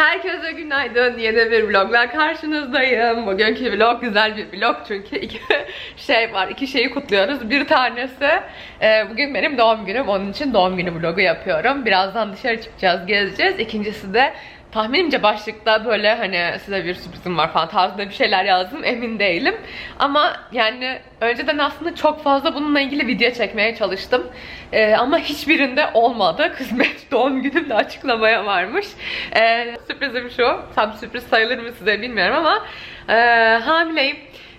Herkese günaydın. Yeni bir vlogla karşınızdayım. Bugünkü vlog güzel bir vlog çünkü iki şey var. iki şeyi kutluyoruz. Bir tanesi e, bugün benim doğum günüm. Onun için doğum günü vlogu yapıyorum. Birazdan dışarı çıkacağız, gezeceğiz. İkincisi de tahminimce başlıkta böyle hani size bir sürprizim var falan tarzında bir şeyler yazdım emin değilim. Ama yani önceden aslında çok fazla bununla ilgili video çekmeye çalıştım. Ee, ama hiçbirinde olmadı. Kısmet doğum günümde açıklamaya varmış. Ee, sürprizim şu. Tam sürpriz sayılır mı size bilmiyorum ama e, hamileyim.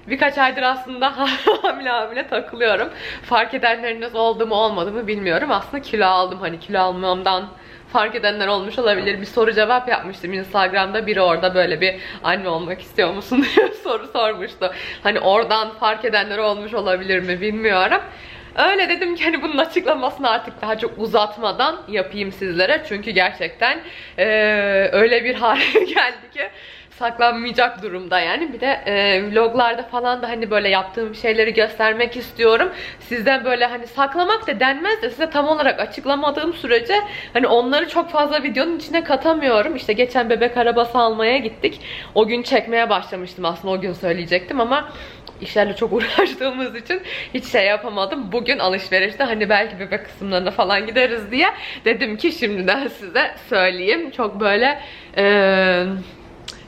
Birkaç aydır aslında hamile hamile takılıyorum. Fark edenleriniz oldu mu olmadı mı bilmiyorum. Aslında kilo aldım. Hani kilo almamdan fark edenler olmuş olabilir. Bir soru cevap yapmıştım Instagram'da. Biri orada böyle bir anne olmak istiyor musun diye soru sormuştu. Hani oradan fark edenler olmuş olabilir mi bilmiyorum. Öyle dedim ki hani bunun açıklamasını artık daha çok uzatmadan yapayım sizlere. Çünkü gerçekten eee, öyle bir hale geldi ki saklanmayacak durumda yani. Bir de e, vloglarda falan da hani böyle yaptığım şeyleri göstermek istiyorum. Sizden böyle hani saklamak da denmez de size tam olarak açıklamadığım sürece hani onları çok fazla videonun içine katamıyorum. İşte geçen bebek arabası almaya gittik. O gün çekmeye başlamıştım aslında o gün söyleyecektim ama işlerle çok uğraştığımız için hiç şey yapamadım. Bugün alışverişte hani belki bebek kısımlarına falan gideriz diye dedim ki şimdiden size söyleyeyim. Çok böyle eee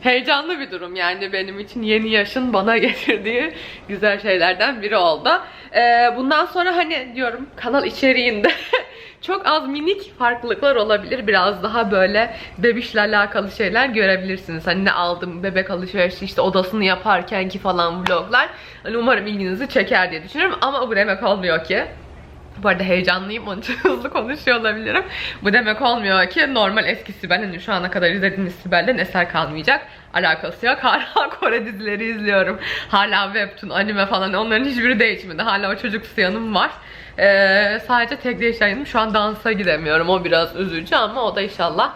heyecanlı bir durum yani benim için yeni yaşın bana getirdiği güzel şeylerden biri oldu. Ee, bundan sonra hani diyorum kanal içeriğinde çok az minik farklılıklar olabilir. Biraz daha böyle bebişle alakalı şeyler görebilirsiniz. Hani ne aldım bebek alışverişi işte odasını yaparken ki falan vloglar. Hani umarım ilginizi çeker diye düşünüyorum ama bu demek olmuyor ki bu arada heyecanlıyım onun için hızlı konuşuyor olabilirim. Bu demek olmuyor ki normal eski Sibel hani şu ana kadar izlediğiniz Sibel'den eser kalmayacak. Alakası yok. Hala Kore dizileri izliyorum. Hala webtoon, anime falan onların hiçbiri değişmedi. Hala o çocuk yanım var. Ee, sadece tek değişen yanım şu an dansa gidemiyorum. O biraz üzücü ama o da inşallah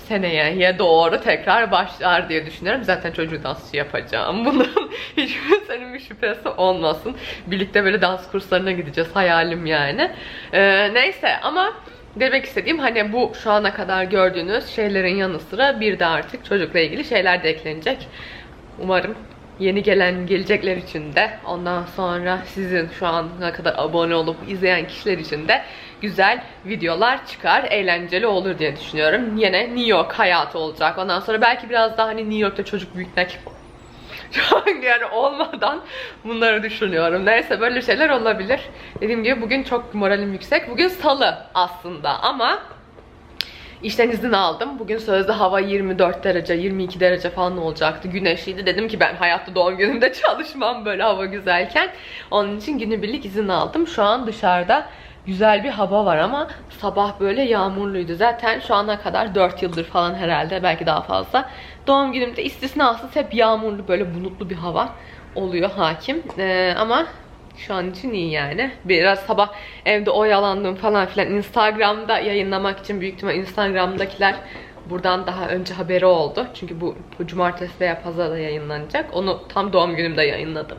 seneye doğru tekrar başlar diye düşünüyorum. Zaten çocuğu dansçı yapacağım. Bunun hiç kimsenin bir şüphesi olmasın. Birlikte böyle dans kurslarına gideceğiz. Hayalim yani. Ee, neyse ama demek istediğim hani bu şu ana kadar gördüğünüz şeylerin yanı sıra bir de artık çocukla ilgili şeyler de eklenecek. Umarım yeni gelen gelecekler için de ondan sonra sizin şu ana kadar abone olup izleyen kişiler için de güzel videolar çıkar. Eğlenceli olur diye düşünüyorum. Yine New York hayatı olacak. Ondan sonra belki biraz daha hani New York'ta çocuk büyütmek yani olmadan bunları düşünüyorum. Neyse böyle şeyler olabilir. Dediğim gibi bugün çok moralim yüksek. Bugün salı aslında ama İşten izin aldım. Bugün sözde hava 24 derece, 22 derece falan olacaktı. Güneşliydi. Dedim ki ben hayatta doğum günümde çalışmam böyle hava güzelken. Onun için günübirlik izin aldım. Şu an dışarıda güzel bir hava var ama sabah böyle yağmurluydu. Zaten şu ana kadar 4 yıldır falan herhalde belki daha fazla. Doğum günümde istisnasız hep yağmurlu böyle bulutlu bir hava oluyor hakim. Ee, ama şu an için iyi yani. Biraz sabah evde oyalandım falan filan. Instagram'da yayınlamak için büyük ihtimal Instagram'dakiler buradan daha önce haberi oldu. Çünkü bu, bu cumartesi veya pazarda yayınlanacak. Onu tam doğum günümde yayınladım.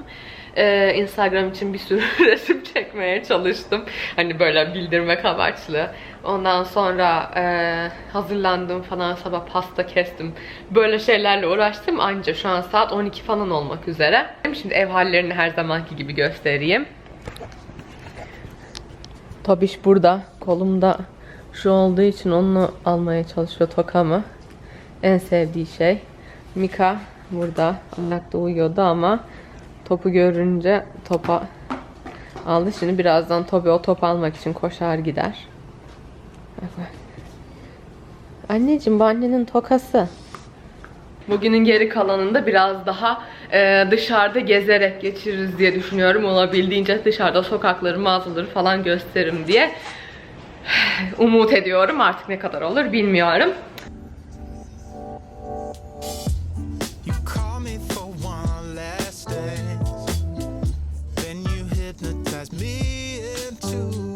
Ee, Instagram için bir sürü resim çekmeye çalıştım. Hani böyle bildirmek amaçlı. Ondan sonra e, hazırlandım falan sabah pasta kestim. Böyle şeylerle uğraştım anca şu an saat 12 falan olmak üzere. Şimdi ev hallerini her zamanki gibi göstereyim. Tobiş burada. Kolumda şu olduğu için onu almaya çalışıyor tokamı. En sevdiği şey. Mika burada. Ayakta uyuyordu ama topu görünce topa aldı. Şimdi birazdan Tobi o topu almak için koşar gider. Anneciğim bu annenin tokası. Bugünün geri kalanında biraz daha e, dışarıda gezerek geçiririz diye düşünüyorum. Olabildiğince dışarıda sokakları, mağazaları falan gösteririm diye umut ediyorum. Artık ne kadar olur bilmiyorum. Me into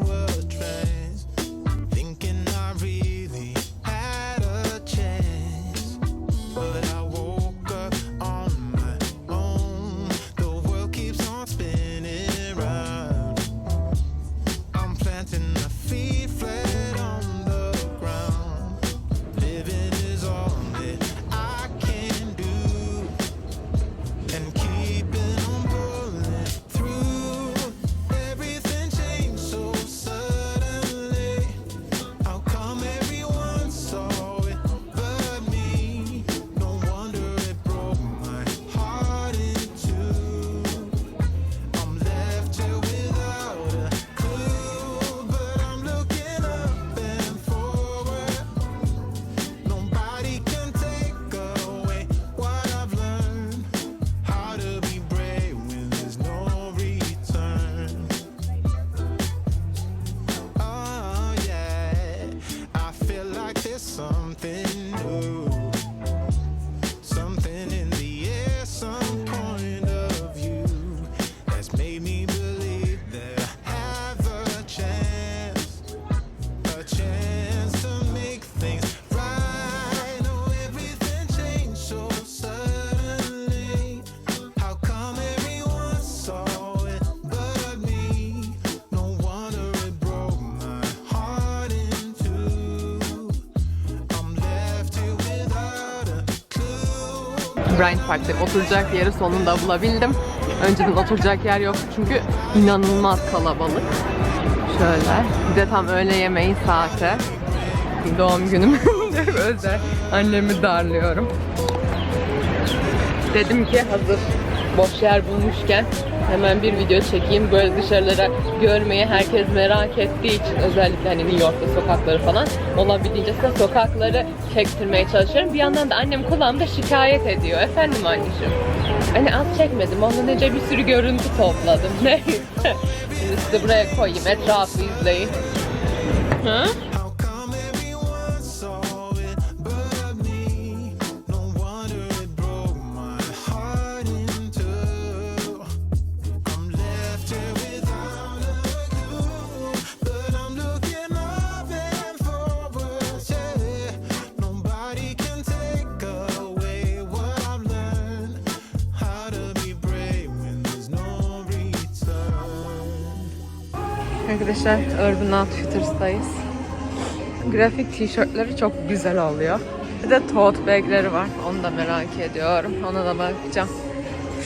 Bryant Park'ta oturacak yeri sonunda bulabildim. Önceden oturacak yer yoktu çünkü inanılmaz kalabalık. Şöyle. Bir de tam öğle yemeği saati. Doğum günüm özel. Annemi darlıyorum. Dedim ki hazır boş yer bulmuşken hemen bir video çekeyim. Böyle dışarılara görmeyi herkes merak ettiği için özellikle hani New York'ta sokakları falan olabildiğince size sokakları çektirmeye çalışıyorum. Bir yandan da annem kulağımda şikayet ediyor. Efendim anneciğim. Hani az çekmedim. Ondan önce bir sürü görüntü topladım. Neyse. Şimdi size buraya koyayım. Etrafı izleyin. Hı? Arkadaşlar Urban Outfitters'tayız. Grafik tişörtleri çok güzel oluyor. Bir de tote bagleri var. Onu da merak ediyorum. Ona da bakacağım.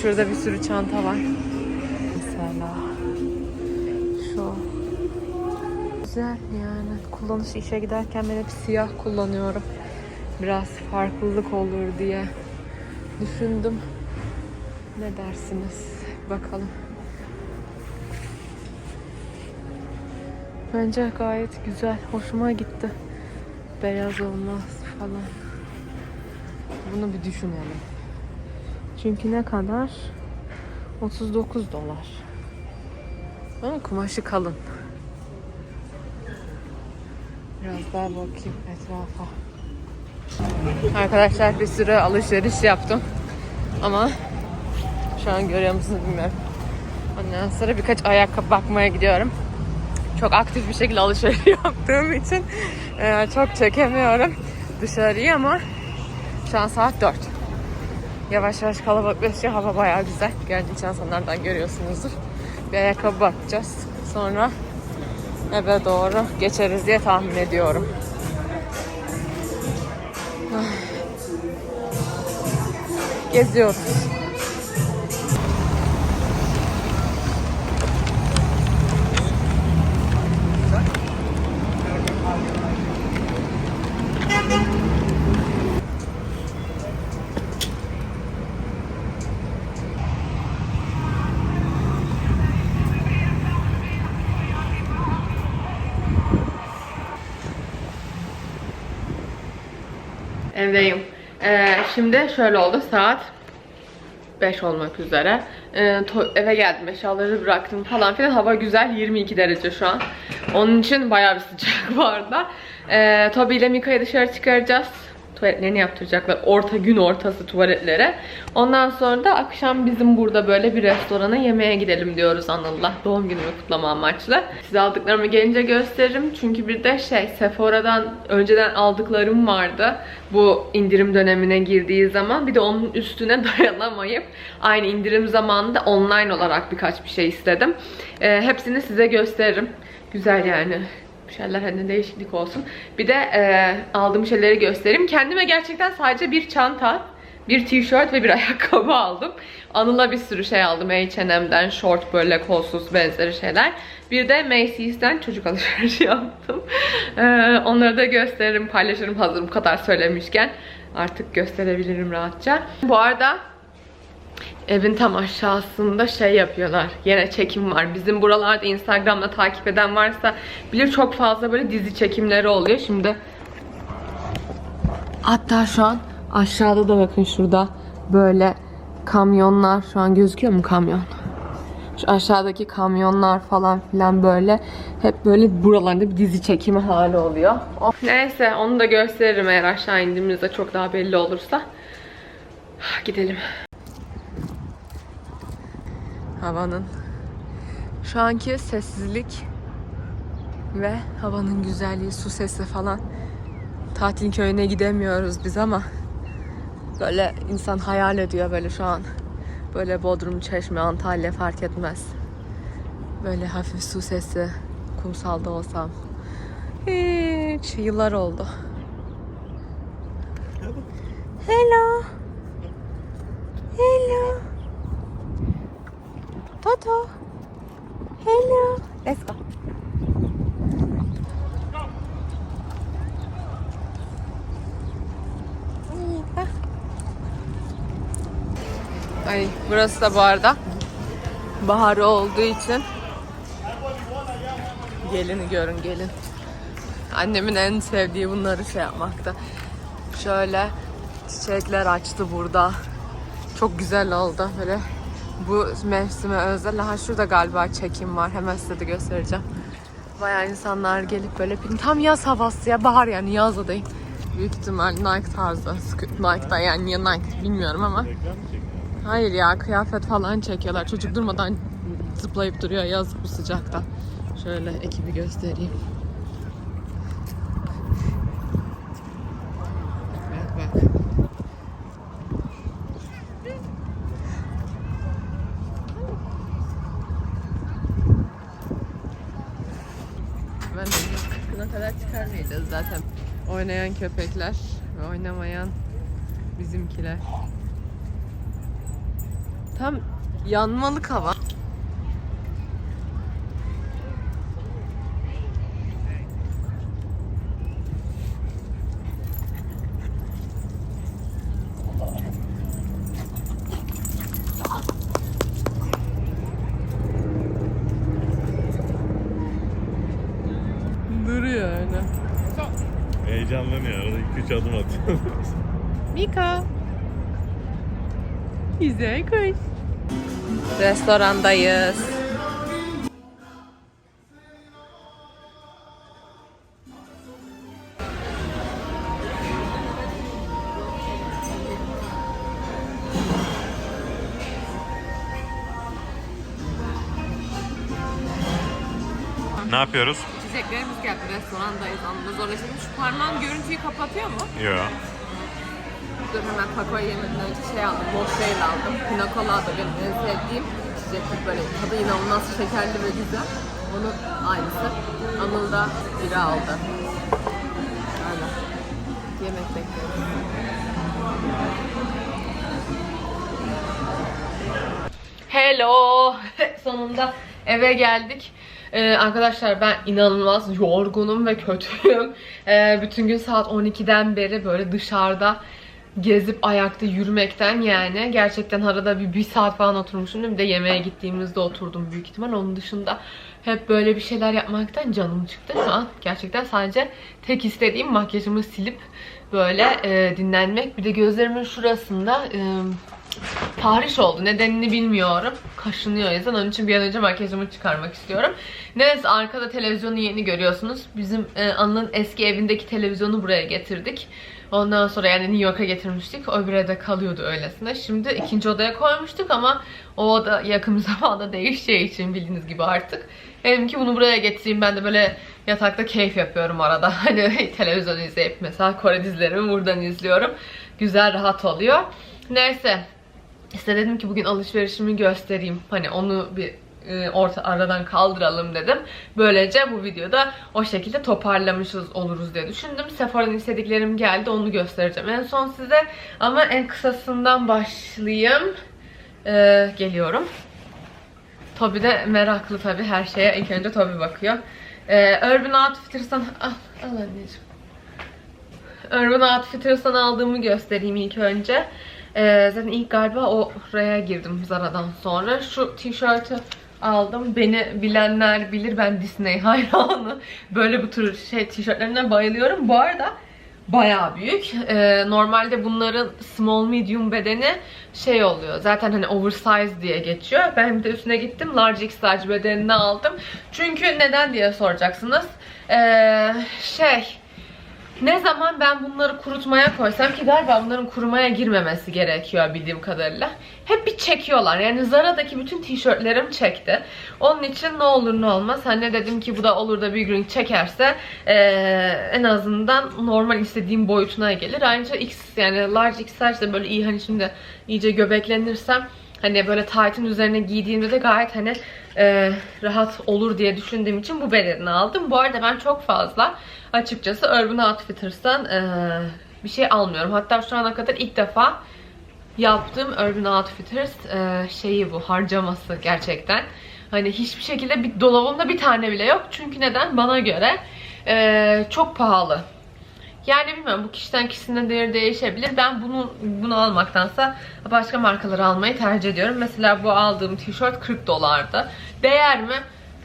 Şurada bir sürü çanta var. Mesela şu. Güzel yani. Kullanış işe giderken ben hep siyah kullanıyorum. Biraz farklılık olur diye düşündüm. Ne dersiniz? Bakalım. Bence gayet güzel. Hoşuma gitti. Beyaz olmaz falan. Bunu bir düşünelim. Çünkü ne kadar? 39 dolar. Ama kumaşı kalın. Biraz daha bakayım etrafa. Arkadaşlar bir sürü alışveriş yaptım. Ama şu an görüyor musunuz bilmiyorum. Ondan sonra birkaç ayakkabı bakmaya gidiyorum çok aktif bir şekilde alışveriş yaptığım için e, çok çekemiyorum dışarıyı ama şu an saat 4. Yavaş yavaş kalabalıklaşıyor. Hava bayağı güzel. Genç insanlardan görüyorsunuzdur. Bir ayakkabı bakacağız. Sonra eve doğru geçeriz diye tahmin ediyorum. Ah. Geziyoruz. Evdeyim. Ee, şimdi şöyle oldu saat 5 olmak üzere. Ee, eve geldim eşyaları bıraktım falan filan. Hava güzel 22 derece şu an. Onun için bayağı bir sıcak var da. Ee, Toby ile Mika'yı dışarı çıkaracağız. Tuvaletlerini yaptıracaklar. Orta gün ortası tuvaletlere. Ondan sonra da akşam bizim burada böyle bir restorana yemeğe gidelim diyoruz Anıl'la. Doğum günümü kutlama amaçlı. Size aldıklarımı gelince gösteririm. Çünkü bir de şey Sephora'dan önceden aldıklarım vardı. Bu indirim dönemine girdiği zaman. Bir de onun üstüne dayanamayıp aynı indirim zamanında online olarak birkaç bir şey istedim. Ee, hepsini size gösteririm. Güzel yani şeyler hani değişiklik olsun. Bir de e, aldığım şeyleri göstereyim. Kendime gerçekten sadece bir çanta, bir tişört ve bir ayakkabı aldım. Anıl'a bir sürü şey aldım. H&M'den short böyle kolsuz benzeri şeyler. Bir de Macy's'ten çocuk alışverişi yaptım. E, onları da gösteririm, paylaşırım hazır bu kadar söylemişken. Artık gösterebilirim rahatça. Bu arada evin tam aşağısında şey yapıyorlar. Yine çekim var. Bizim buralarda Instagram'da takip eden varsa bilir çok fazla böyle dizi çekimleri oluyor. Şimdi hatta şu an aşağıda da bakın şurada böyle kamyonlar şu an gözüküyor mu kamyon? Şu aşağıdaki kamyonlar falan filan böyle hep böyle buralarda bir dizi çekimi hali oluyor. Of, neyse onu da gösteririm eğer aşağı indiğimizde çok daha belli olursa. Gidelim. Havanın şu anki sessizlik ve havanın güzelliği, su sesi falan. Tatil köyüne gidemiyoruz biz ama böyle insan hayal ediyor böyle şu an. Böyle Bodrum, Çeşme, Antalya fark etmez. Böyle hafif su sesi, kumsalda olsam. Hiç yıllar oldu. Hello. Hello. Toto. Hello. Let's go. Ay burası da bu arada bahar olduğu için gelini görün gelin. Annemin en sevdiği bunları şey yapmakta. Şöyle çiçekler açtı burada. Çok güzel oldu böyle. Bu mevsime özel. Ha şurada galiba çekim var. Hemen size de göstereceğim. Bayağı insanlar gelip böyle tam yaz havası ya bahar yani yaz da değil. Büyük ihtimal Nike tarzı. Nike'da yani niye Nike bilmiyorum ama. Hayır ya kıyafet falan çekiyorlar. Çocuk durmadan zıplayıp duruyor yaz bu sıcakta. Şöyle ekibi göstereyim. Bak bak. Ben de 40'ına kadar çıkarmayacağız zaten. Oynayan köpekler ve oynamayan bizimkiler. Tam yanmalık hava. Duruyor öyle. Heyecanlanıyor. Arada 2-3 adım atıyor. Mika. Güzel kuş. Restorandayız. ne yapıyoruz? Geldi. Restorandayız. Anlamda zorlaşalım. Şu parmağın görüntüyü kapatıyor mu? Yo. Dur hemen taco yemeden önce şey aldım. Mocktail aldım. Pina colada benim en sevdiğim içecektir böyle. Tadı inanılmaz şekerli ve güzel. Onun aynısı. Anıl da bira aldı. Öyle. Yemek bekliyoruz. Hello. Sonunda eve geldik. Ee, arkadaşlar ben inanılmaz yorgunum ve kötüyüm. Ee, bütün gün saat 12'den beri böyle dışarıda gezip ayakta yürümekten yani gerçekten arada bir, bir saat falan oturmuşum. Bir de yemeğe gittiğimizde oturdum büyük ihtimal. Onun dışında hep böyle bir şeyler yapmaktan canım çıktı. Şu an gerçekten sadece tek istediğim makyajımı silip böyle e, dinlenmek. Bir de gözlerimin şurasında e, tahriş oldu. Nedenini bilmiyorum. Kaşınıyor yazın. Onun için bir an önce makyajımı çıkarmak istiyorum. Neyse arkada televizyonu yeni görüyorsunuz. Bizim e, Anıl'ın eski evindeki televizyonu buraya getirdik. Ondan sonra yani New York'a getirmiştik. O bir evde kalıyordu öylesine. Şimdi ikinci odaya koymuştuk ama o oda yakın zamanda değişeceği için bildiğiniz gibi artık. Dedim ki bunu buraya getireyim. Ben de böyle yatakta keyif yapıyorum arada. Hani televizyon izleyip mesela Kore dizilerimi buradan izliyorum. Güzel rahat oluyor. Neyse işte dedim ki bugün alışverişimi göstereyim. Hani onu bir e, orta aradan kaldıralım dedim. Böylece bu videoda o şekilde toparlamışız oluruz diye düşündüm. Sephora'nın istediklerim geldi. Onu göstereceğim en son size. Ama en kısasından başlayayım. Ee, geliyorum. Toby de meraklı tabii her şeye. İlk önce Toby bakıyor. Ee, Urban Outfitters'tan... Al, al anneciğim. Urban Outfitters'tan aldığımı göstereyim ilk önce. Ee, zaten ilk galiba oraya girdim Zara'dan sonra. Şu tişörtü aldım. Beni bilenler bilir ben Disney hayranı. Böyle bu tür şey tişörtlerine bayılıyorum. Bu arada bayağı büyük. Ee, normalde bunların small medium bedeni şey oluyor. Zaten hani oversize diye geçiyor. Ben bir de üstüne gittim. Large X large bedenini aldım. Çünkü neden diye soracaksınız. Ee, şey ne zaman ben bunları kurutmaya koysam ki galiba bunların kurumaya girmemesi gerekiyor bildiğim kadarıyla. Hep bir çekiyorlar. Yani Zara'daki bütün tişörtlerim çekti. Onun için ne olur ne olmaz. Hani dedim ki bu da olur da bir gün çekerse eee, en azından normal istediğim boyutuna gelir. Ayrıca X yani large X large de böyle iyi hani şimdi iyice göbeklenirsem hani böyle tight'ın üzerine giydiğimde de gayet hani e, rahat olur diye düşündüğüm için bu bedenini aldım. Bu arada ben çok fazla açıkçası Urban Outfitters'tan e, bir şey almıyorum. Hatta şu ana kadar ilk defa yaptığım Urban Outfitters e, şeyi bu harcaması gerçekten. Hani hiçbir şekilde bir dolabımda bir tane bile yok. Çünkü neden? Bana göre e, çok pahalı. Yani bilmiyorum bu kişiden kişisine değeri değişebilir. Ben bunu bunu almaktansa başka markaları almayı tercih ediyorum. Mesela bu aldığım tişört 40 dolardı. Değer mi?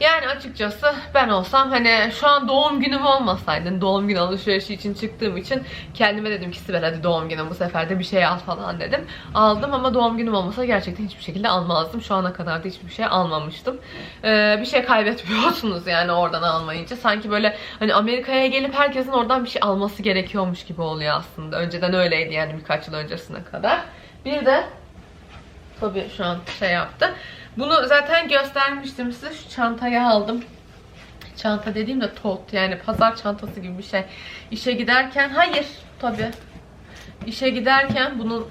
Yani açıkçası ben olsam hani şu an doğum günüm olmasaydı doğum günü alışverişi için çıktığım için kendime dedim ki Sibel hadi doğum günü bu sefer de bir şey al falan dedim. Aldım ama doğum günüm olmasa gerçekten hiçbir şekilde almazdım. Şu ana kadar da hiçbir şey almamıştım. Ee, bir şey kaybetmiyorsunuz yani oradan almayınca. Sanki böyle hani Amerika'ya gelip herkesin oradan bir şey alması gerekiyormuş gibi oluyor aslında. Önceden öyleydi yani birkaç yıl öncesine kadar. Bir de Tabii şu an şey yaptı. Bunu zaten göstermiştim size. Şu çantayı aldım. Çanta dediğim de tot yani pazar çantası gibi bir şey. İşe giderken hayır tabii. İşe giderken bunun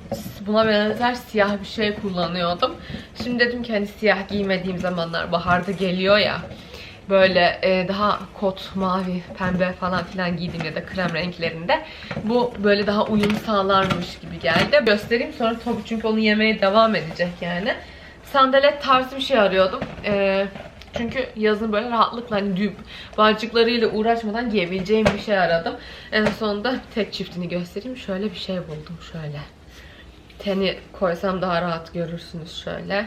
buna benzer siyah bir şey kullanıyordum. Şimdi dedim ki hani siyah giymediğim zamanlar baharda geliyor ya. Böyle e, daha kot, mavi, pembe falan filan giydim ya da krem renklerinde. Bu böyle daha uyum sağlarmış gibi geldi. Göstereyim sonra tabii çünkü onu yemeye devam edecek yani. Sandalet tarzı bir şey arıyordum. E, çünkü yazın böyle rahatlıkla hani düğüm bağcıklarıyla uğraşmadan giyebileceğim bir şey aradım. En sonunda tek çiftini göstereyim. Şöyle bir şey buldum şöyle. Teni koysam daha rahat görürsünüz şöyle.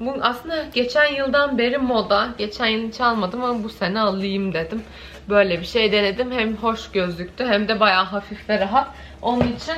Bu aslında geçen yıldan beri moda. Geçen yıl hiç almadım ama bu sene alayım dedim. Böyle bir şey denedim. Hem hoş gözlüktü hem de bayağı hafif ve rahat. Onun için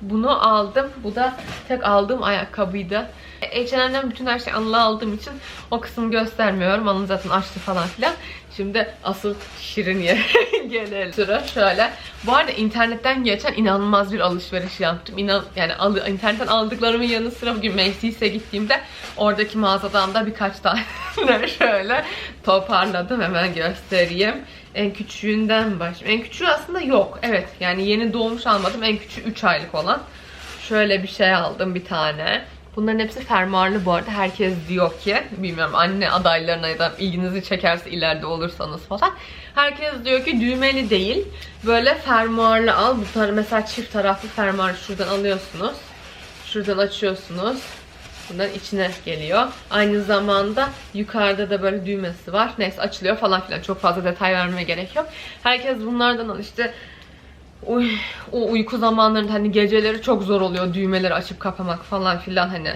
bunu aldım. Bu da tek aldığım ayakkabıydı. H&M'den bütün her şeyi Anıl'a aldığım için o kısmı göstermiyorum. Anıl zaten açtı falan filan. Şimdi asıl şirin yere gelelim. Sıra şöyle. Bu arada internetten geçen inanılmaz bir alışveriş yaptım. İnan, yani al, internetten aldıklarımın yanı sıra bugün Macy's'e gittiğimde oradaki mağazadan da birkaç tane şöyle toparladım. Hemen göstereyim. En küçüğünden başlayayım. En küçüğü aslında yok. Evet yani yeni doğmuş almadım. En küçüğü 3 aylık olan. Şöyle bir şey aldım bir tane. Bunların hepsi fermuarlı bu arada. Herkes diyor ki, bilmiyorum anne adaylarına ya da ilginizi çekerse ileride olursanız falan. Herkes diyor ki düğmeli değil. Böyle fermuarlı al. Bu tar mesela çift taraflı fermuar şuradan alıyorsunuz. Şuradan açıyorsunuz. Bundan içine geliyor. Aynı zamanda yukarıda da böyle düğmesi var. Neyse açılıyor falan filan. Çok fazla detay vermeye gerek yok. Herkes bunlardan al işte Uy, o uyku zamanlarında hani geceleri çok zor oluyor düğmeleri açıp kapamak falan filan hani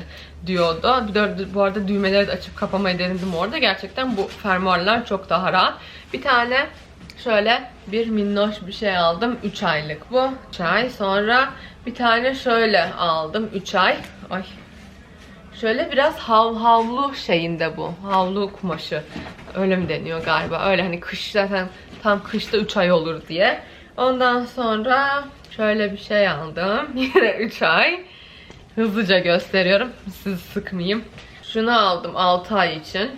diyordu. Bu arada düğmeleri de açıp kapamayı denedim orada. Gerçekten bu fermuarlar çok daha rahat. Bir tane şöyle bir minnoş bir şey aldım. 3 aylık bu. 3 ay. Sonra bir tane şöyle aldım. 3 ay. Ay. Şöyle biraz hav havlu şeyinde bu. Havlu kumaşı. Öyle mi deniyor galiba? Öyle hani kış zaten tam kışta 3 ay olur diye. Ondan sonra şöyle bir şey aldım. Yine 3 ay. Hızlıca gösteriyorum. Sizi sıkmayayım. Şunu aldım 6 ay için.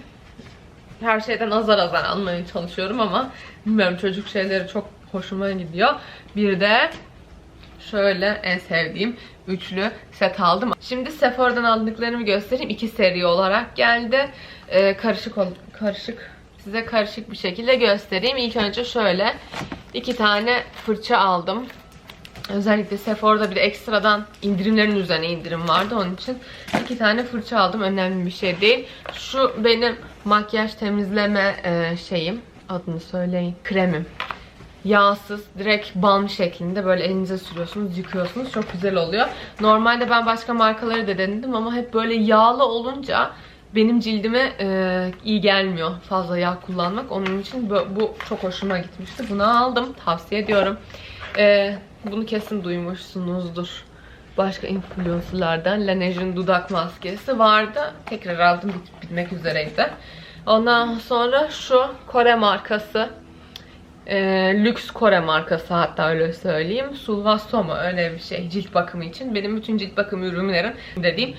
Her şeyden azar azar almaya çalışıyorum ama bilmiyorum çocuk şeyleri çok hoşuma gidiyor. Bir de şöyle en sevdiğim üçlü set aldım. Şimdi Sephora'dan aldıklarımı göstereyim. İki seri olarak geldi. Ee, karışık karışık size karışık bir şekilde göstereyim. İlk önce şöyle iki tane fırça aldım. Özellikle Sephora'da bir de ekstradan indirimlerin üzerine indirim vardı. Onun için iki tane fırça aldım. Önemli bir şey değil. Şu benim makyaj temizleme e, şeyim. Adını söyleyin. Kremim. Yağsız, direkt balm şeklinde böyle elinize sürüyorsunuz, yıkıyorsunuz. Çok güzel oluyor. Normalde ben başka markaları da denedim ama hep böyle yağlı olunca benim cildime e, iyi gelmiyor fazla yağ kullanmak. Onun için bu, bu çok hoşuma gitmişti. Bunu aldım. Tavsiye ediyorum. E, bunu kesin duymuşsunuzdur. Başka influencerlardan Laneige'in dudak maskesi vardı. Tekrar aldım. Bit- bitmek üzereydi. Ondan sonra şu Kore markası. E, lüks Kore markası hatta öyle söyleyeyim. Sulva Somo öyle bir şey cilt bakımı için. Benim bütün cilt bakım ürünlerim dediğim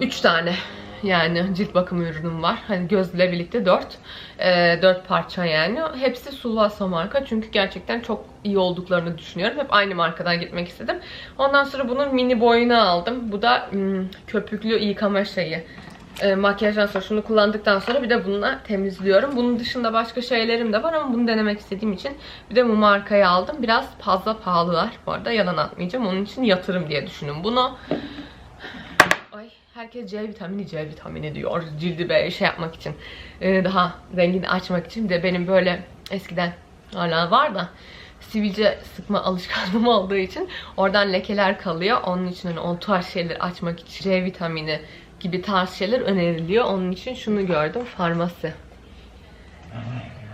3 tane yani cilt bakım ürünüm var. Hani gözle birlikte 4. 4 parça yani. Hepsi Sulvaso marka. Çünkü gerçekten çok iyi olduklarını düşünüyorum. Hep aynı markadan gitmek istedim. Ondan sonra bunun mini boyunu aldım. Bu da hmm, köpüklü yıkama şeyi. E, makyajdan sonra şunu kullandıktan sonra bir de bununla temizliyorum. Bunun dışında başka şeylerim de var ama bunu denemek istediğim için bir de bu markayı aldım. Biraz fazla pahalılar bu arada yalan atmayacağım. Onun için yatırım diye düşünün bunu. Ay herkes C vitamini C vitamini diyor. Cildi be şey yapmak için. e, daha rengini açmak için. De benim böyle eskiden hala var da sivilce sıkma alışkanlığım olduğu için oradan lekeler kalıyor. Onun için hani o tarz şeyleri açmak için C vitamini gibi tarz şeyler öneriliyor. Onun için şunu gördüm. Farmasi.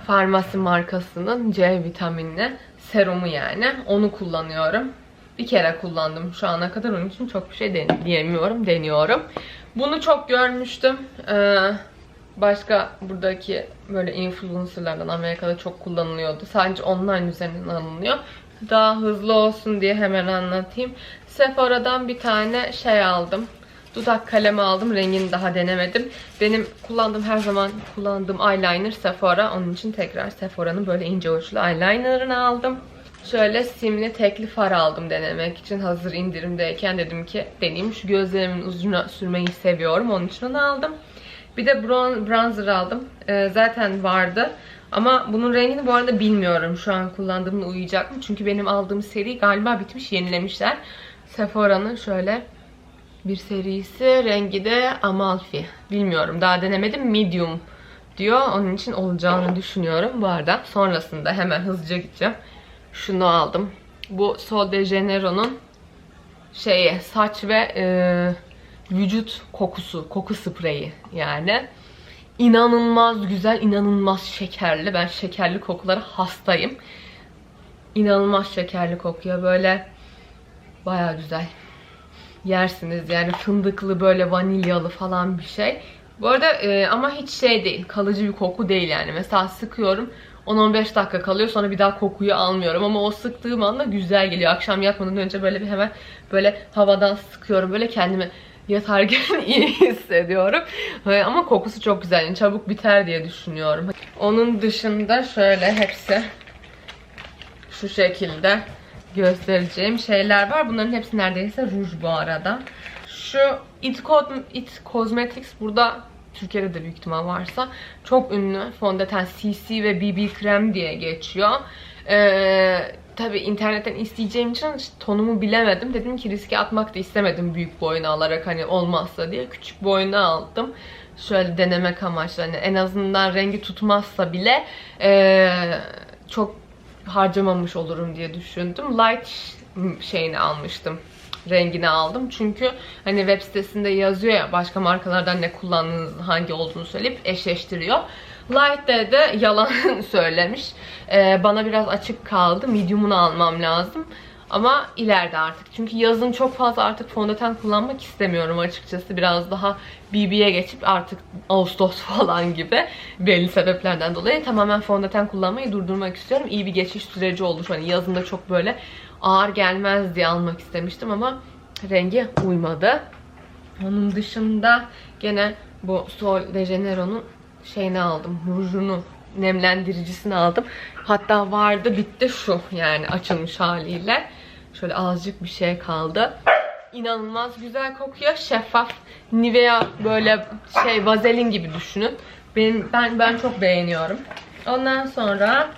Farmasi markasının C vitaminli serumu yani. Onu kullanıyorum. Bir kere kullandım şu ana kadar. Onun için çok bir şey den- diyemiyorum. Deniyorum. Bunu çok görmüştüm. Ee, başka buradaki böyle influencerlardan Amerika'da çok kullanılıyordu. Sadece online üzerinden alınıyor. Daha hızlı olsun diye hemen anlatayım. Sephora'dan bir tane şey aldım. Dudak kalemi aldım. Rengini daha denemedim. Benim kullandığım her zaman kullandığım eyeliner Sephora. Onun için tekrar Sephora'nın böyle ince uçlu eyelinerını aldım. Şöyle simli tekli far aldım denemek için. Hazır indirimdeyken dedim ki deneyeyim. Şu gözlerimin ucuna sürmeyi seviyorum. Onun için onu aldım. Bir de bron- bronzer aldım. Ee, zaten vardı. Ama bunun rengini bu arada bilmiyorum. Şu an kullandığımda uyuyacak mı? Çünkü benim aldığım seri galiba bitmiş, yenilemişler. Sephora'nın şöyle bir serisi. Rengi de Amalfi. Bilmiyorum. Daha denemedim. Medium diyor. Onun için olacağını düşünüyorum. Bu arada sonrasında hemen hızlıca gideceğim. Şunu aldım. Bu Sol de Janeiro'nun şeyi saç ve e, vücut kokusu, koku spreyi yani. İnanılmaz güzel, inanılmaz şekerli. Ben şekerli kokulara hastayım. İnanılmaz şekerli kokuyor. Böyle baya güzel. Yersiniz yani fındıklı böyle vanilyalı falan bir şey. Bu arada e, ama hiç şey değil. Kalıcı bir koku değil yani. Mesela sıkıyorum. 10-15 dakika kalıyor sonra bir daha kokuyu almıyorum ama o sıktığım anda güzel geliyor. Akşam yatmadan önce böyle bir hemen böyle havadan sıkıyorum. Böyle kendimi yatarken iyi hissediyorum. Ee, Ama kokusu çok güzel. Yani çabuk biter diye düşünüyorum. Onun dışında şöyle hepsi şu şekilde göstereceğim şeyler var. Bunların hepsi neredeyse ruj bu arada. Şu It, It Cosmetics burada Türkiye'de de büyük ihtimal varsa çok ünlü fondöten CC ve BB krem diye geçiyor. Ee, tabii internetten isteyeceğim için tonumu bilemedim. Dedim ki riske atmak da istemedim büyük boyunu alarak hani olmazsa diye küçük boyunu aldım. Şöyle denemek amaçlı hani en azından rengi tutmazsa bile ee, çok harcamamış olurum diye düşündüm. Light şeyini almıştım. Rengini aldım. Çünkü hani web sitesinde yazıyor ya başka markalardan ne kullandığınız hangi olduğunu söyleyip eşleştiriyor. Light'te de yalan söylemiş. Ee, bana biraz açık kaldı. Medium'unu almam lazım. Ama ileride artık. Çünkü yazın çok fazla artık fondöten kullanmak istemiyorum açıkçası. Biraz daha BB'ye geçip artık Ağustos falan gibi belli sebeplerden dolayı tamamen fondöten kullanmayı durdurmak istiyorum. İyi bir geçiş süreci olur. Hani yazında çok böyle ağır gelmez diye almak istemiştim ama rengi uymadı. Onun dışında gene bu Sol de Janeiro'nun şeyini aldım. Rujunu, nemlendiricisini aldım. Hatta vardı bitti şu yani açılmış haliyle. Şöyle azıcık bir şey kaldı. İnanılmaz güzel kokuyor. Şeffaf Nivea böyle şey vazelin gibi düşünün. Ben ben ben çok beğeniyorum. Ondan sonra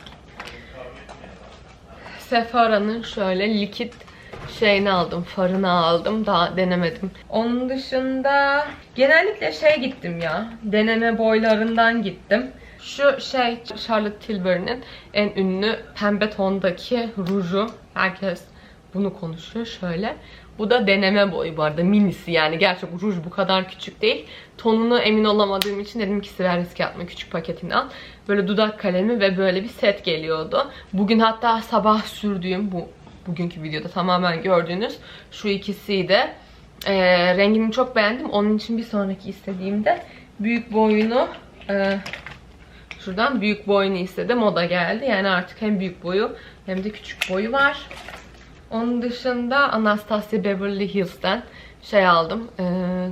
Sephora'nın şöyle likit şeyini aldım, farını aldım. Daha denemedim. Onun dışında genellikle şey gittim ya. Deneme boylarından gittim. Şu şey Charlotte Tilbury'nin en ünlü pembe tondaki ruju. Herkes bunu konuşuyor şöyle. Bu da deneme boyu bu arada minisi yani gerçek ruj bu kadar küçük değil. Tonunu emin olamadığım için dedim ki Sibel riske atma küçük paketini al. Böyle dudak kalemi ve böyle bir set geliyordu. Bugün hatta sabah sürdüğüm bu bugünkü videoda tamamen gördüğünüz şu ikisiydi. Ee, rengini çok beğendim. Onun için bir sonraki istediğimde büyük boyunu e, şuradan büyük boyunu istedim. O da geldi. Yani artık hem büyük boyu hem de küçük boyu var. Onun dışında Anastasia Beverly Hills'ten şey aldım. Ee,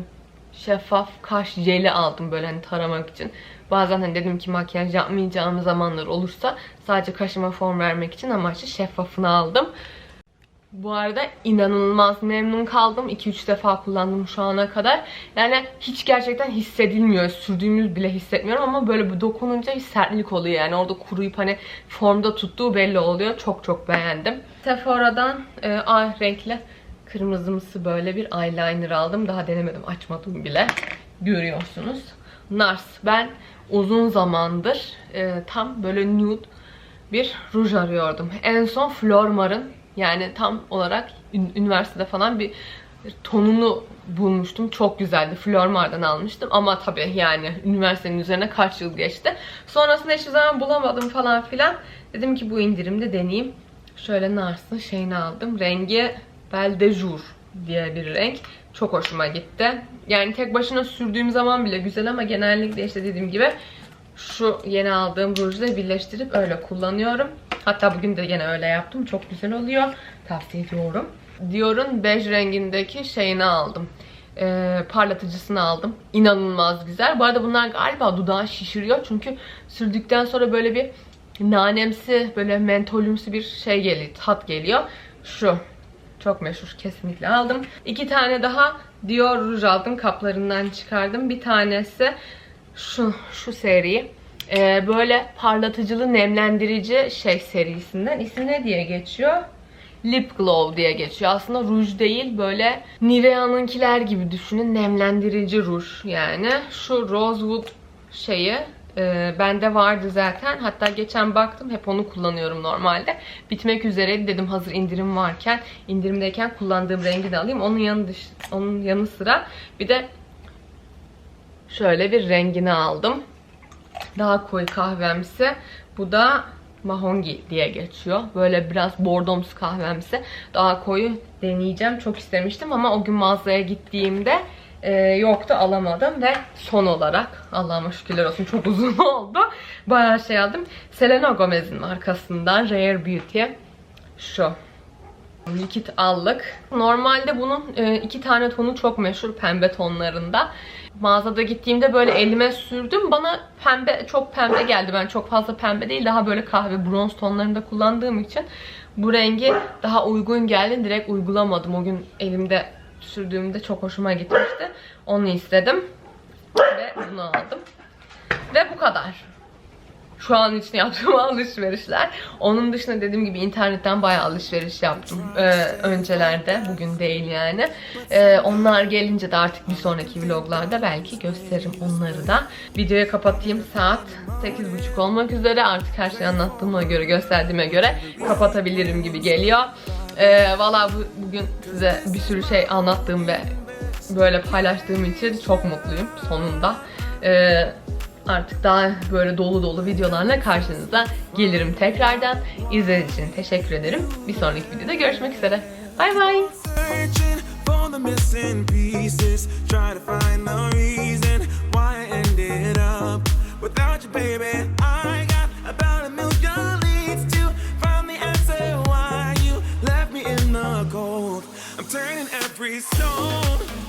şeffaf kaş jeli aldım böyle hani taramak için. Bazen hani dedim ki makyaj yapmayacağım zamanlar olursa sadece kaşıma form vermek için amaçlı şeffafını aldım. Bu arada inanılmaz memnun kaldım. 2-3 defa kullandım şu ana kadar. Yani hiç gerçekten hissedilmiyor. Sürdüğümüz bile hissetmiyorum ama böyle bir dokununca bir sertlik oluyor. Yani orada kuruyup hani formda tuttuğu belli oluyor. Çok çok beğendim. Sephora'dan e, ay renkli kırmızımsı böyle bir eyeliner aldım. Daha denemedim. Açmadım bile. Görüyorsunuz. Nars. Ben uzun zamandır e, tam böyle nude bir ruj arıyordum. En son Flormar'ın yani tam olarak ün- üniversitede falan bir tonunu bulmuştum. Çok güzeldi. Flormar'dan almıştım ama tabii yani üniversitenin üzerine kaç yıl geçti. Sonrasında hiçbir zaman bulamadım falan filan. Dedim ki bu indirimde deneyeyim. Şöyle Nars'ın şeyini aldım. Rengi Belle Jour diye bir renk. Çok hoşuma gitti. Yani tek başına sürdüğüm zaman bile güzel ama genellikle işte dediğim gibi şu yeni aldığım rujla birleştirip öyle kullanıyorum. Hatta bugün de yine öyle yaptım. Çok güzel oluyor. Tavsiye ediyorum. Dior'un bej rengindeki şeyini aldım. Ee, parlatıcısını aldım. İnanılmaz güzel. Bu arada bunlar galiba dudağı şişiriyor. Çünkü sürdükten sonra böyle bir nanemsi, böyle mentolümsü bir şey geliyor. Tat geliyor. Şu. Çok meşhur. Kesinlikle aldım. İki tane daha Dior ruj aldım. Kaplarından çıkardım. Bir tanesi şu şu seri. Ee, böyle parlatıcılı nemlendirici şey serisinden. İsmi ne diye geçiyor? Lip Glow diye geçiyor. Aslında ruj değil böyle Nivea'nınkiler gibi düşünün. Nemlendirici ruj yani. Şu Rosewood şeyi e, bende vardı zaten. Hatta geçen baktım hep onu kullanıyorum normalde. Bitmek üzereydi dedim hazır indirim varken indirimdeyken kullandığım rengi de alayım. Onun yanı dış, onun yanı sıra bir de şöyle bir rengini aldım. Daha koyu kahvemsi. Bu da mahongi diye geçiyor. Böyle biraz bordomsu kahvemsi. Daha koyu deneyeceğim. Çok istemiştim ama o gün mağazaya gittiğimde e, yoktu alamadım ve son olarak Allah'ıma şükürler olsun çok uzun oldu. Bayağı şey aldım. Selena Gomez'in markasından Rare Beauty. Şu. Likit allık. Normalde bunun e, iki tane tonu çok meşhur pembe tonlarında. Mağazada gittiğimde böyle elime sürdüm. Bana pembe çok pembe geldi. Ben çok fazla pembe değil daha böyle kahve bronz tonlarında kullandığım için bu rengi daha uygun geldi. Direkt uygulamadım. O gün elimde sürdüğümde çok hoşuma gitmişti. Onu istedim. Ve bunu aldım. Ve bu kadar şu an için yaptığım alışverişler. Onun dışında dediğim gibi internetten bayağı alışveriş yaptım ee, öncelerde. Bugün değil yani. Ee, onlar gelince de artık bir sonraki vloglarda belki gösteririm onları da. Videoyu kapatayım. Saat 8.30 olmak üzere. Artık her şeyi anlattığıma göre, gösterdiğime göre kapatabilirim gibi geliyor. Ee, Valla bu, bugün size bir sürü şey anlattığım ve böyle paylaştığım için çok mutluyum sonunda. Ee, artık daha böyle dolu dolu videolarla karşınıza gelirim tekrardan. İzlediğiniz için teşekkür ederim. Bir sonraki videoda görüşmek üzere. Bay bay. Turning every stone